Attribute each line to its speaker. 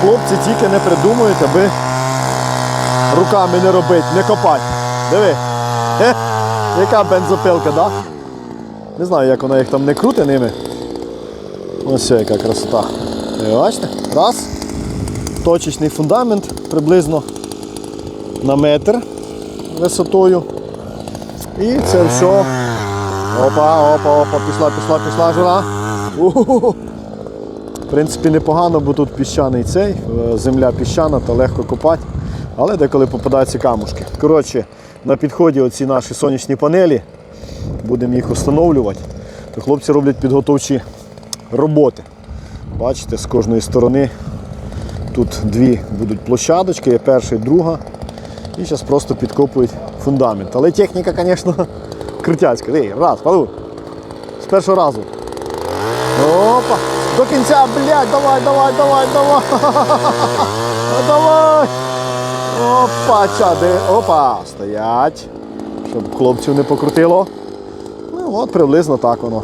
Speaker 1: хлопці тільки не придумують, аби руками не робити, не копати. Диви. Хе, яка бензопилка, да? Не знаю, як вона їх там не крути ними. Ось яка красота. Ви бачите? Раз. Точечний фундамент приблизно на метр висотою. І це все. Опа, опа, опа, пішла, пішла, пішла жара. В принципі, непогано, бо тут піщаний цей, е, земля піщана та легко копати. Але деколи попадаються камушки. Коротше, на підході оці наші сонячні панелі. Будемо їх встановлювати. То хлопці роблять підготовчі роботи. Бачите, з кожної сторони тут дві будуть площадочки, є перша і друга. І зараз просто підкопують фундамент. Але техніка, звісно, крутяцька. Раз, паду. З першого разу. Опа! До кінця, блядь, давай, давай, давай, давай. Давай. Опа, чади. Опа, стоять. Щоб хлопців не покрутило. Ну от приблизно так воно.